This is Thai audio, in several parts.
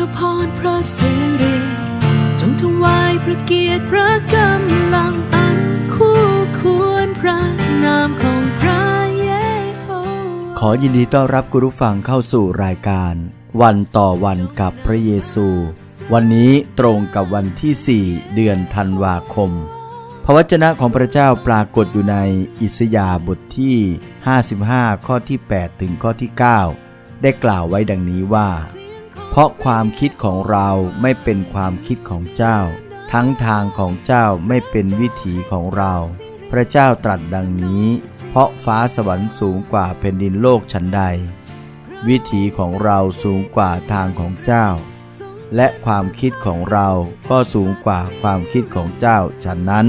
ระพรพระสิริจงถวายพระเกียรติพระกำลังอันคู่ควรพระนามของพระเยโฮขอยินดีต้อนรับคุณผู้ฟังเข้าสู่รายการ วันต่อวันกับพระเยซู วันนี้ตรงกับวันที่ 4 เดือนธันวาคม พระวจนะของพระเจ้าปรากฏอยู่ในอิสยาบทที่ 55 ข้อที่ 8 ถึงข้อที่ 9 ได้กล่าวไว้ดังนี้ว่า เพราะความคิดของเราไม่เป็นความคิดของเจ้า ทั้งทางของเจ้าไม่เป็นวิถีของเรา พระเจ้าตรัสดังนี้ เพราะฟ้าสวรรค์สูงกว่าแผ่นดินโลกชั้นใด วิถีของเราสูงกว่าทางของเจ้า และความคิดของเราก็สูงกว่าความคิดของเจ้าฉะนั้น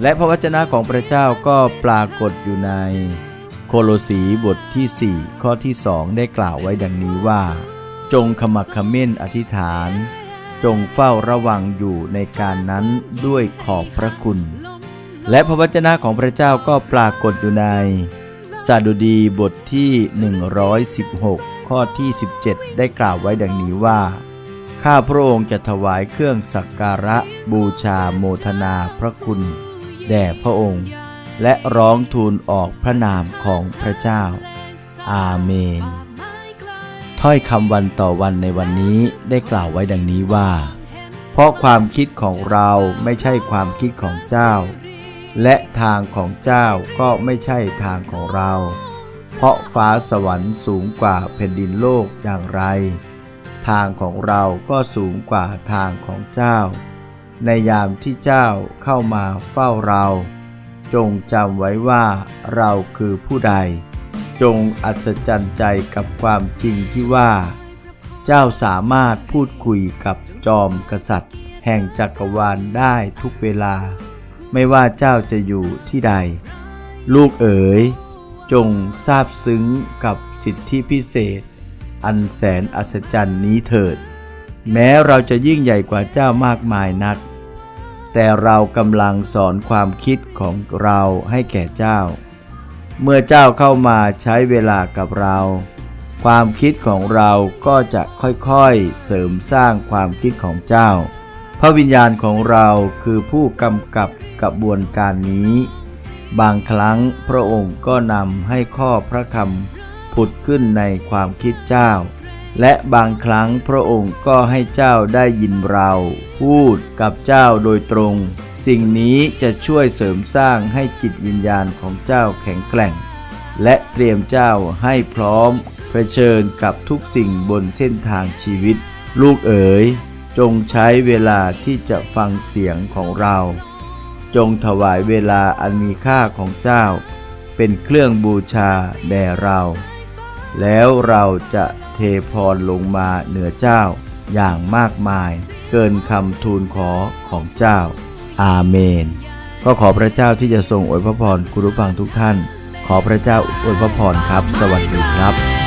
และพระวจนะของพระเจ้าก็ปรากฏอยู่ใน โคโลสีบทที่ 4 ข้อที่2ได้กล่าวไว้ดังนี้ว่า จงขมักขม้นอธิษฐาน จงเฝ้าระวังอยู่ในการนั้นด้วยขอบพระคุณ และพระวจนะของพระเจ้าก็ปรากฏอยู่ในสดุดีบทที่ 116 ข้อที่ 17 ได้กล่าวไว้ดังนี้ว่า ข้าพระองค์จะถวายเครื่องสักการะบูชาโมทนาพระคุณ แด่พระองค์ และร้องทูลออกพระนามของพระเจ้า อาเมน ถ้อยคำวันต่อวันในวันนี้ได้กล่าวไว้ดังนี้ว่า เพราะความคิดของเราไม่ใช่ความคิดของเจ้า และทางของเจ้าก็ไม่ใช่ทางของเรา เพราะฟ้าสวรรค์สูงกว่าแผ่นดินโลกอย่างไร ทางของเราก็สูงกว่าทางของเจ้า ในยามที่เจ้าเข้ามาเฝ้าเรา จงจำไว้ว่าเราคือผู้ใด จงอัศจรรย์ใจกับความจริงที่ว่า เจ้าสามารถพูดคุยกับจอมกษัตริย์ แห่งจักรวาลได้ทุกเวลา ไม่ว่าเจ้าจะอยู่ที่ใด ลูกเอ๋ย จงซาบซึ้งกับสิทธิพิเศษ อันแสนอัศจรรย์นี้เถิด แม้เราจะยิ่งใหญ่กว่าเจ้ามากมายนัก แต่เรากำลังสอนความคิดของเราให้แก่เจ้า เมื่อเจ้าเข้ามาใช้เวลากับเรา ความคิดของเราก็จะค่อยๆเสริมสร้างความคิดของเจ้า พระวิญญาณของเราคือผู้กำกับกระบวนการนี้ บางครั้งพระองค์ก็นำให้ข้อพระคำผุดขึ้นในความคิดเจ้า และบางครั้งพระองค์ก็ให้เจ้าได้ยินเรา พูดกับเจ้าโดยตรง สิ่งนี้จะช่วยเสริมสร้างให้จิตวิญญาณของเจ้าแข็งแกร่ง และเตรียมเจ้าให้พร้อมเผชิญกับทุกสิ่งบนเส้นทางชีวิต ลูกเอ๋ย จงใช้เวลาที่จะฟังเสียงของเรา จงถวายเวลาอันมีค่าของเจ้า เป็นเครื่องบูชาแด่เรา แล้วเราจะเทพรลงมาเหนือเจ้าอย่างมากมายเกินคำทูลขอของเจ้า อาเมน ก็ขอพระเจ้าที่จะทรงอวยพระพรคุณผู้ฟังทุกท่าน ขอพระเจ้าอวยพระพรครับ สวัสดีครับ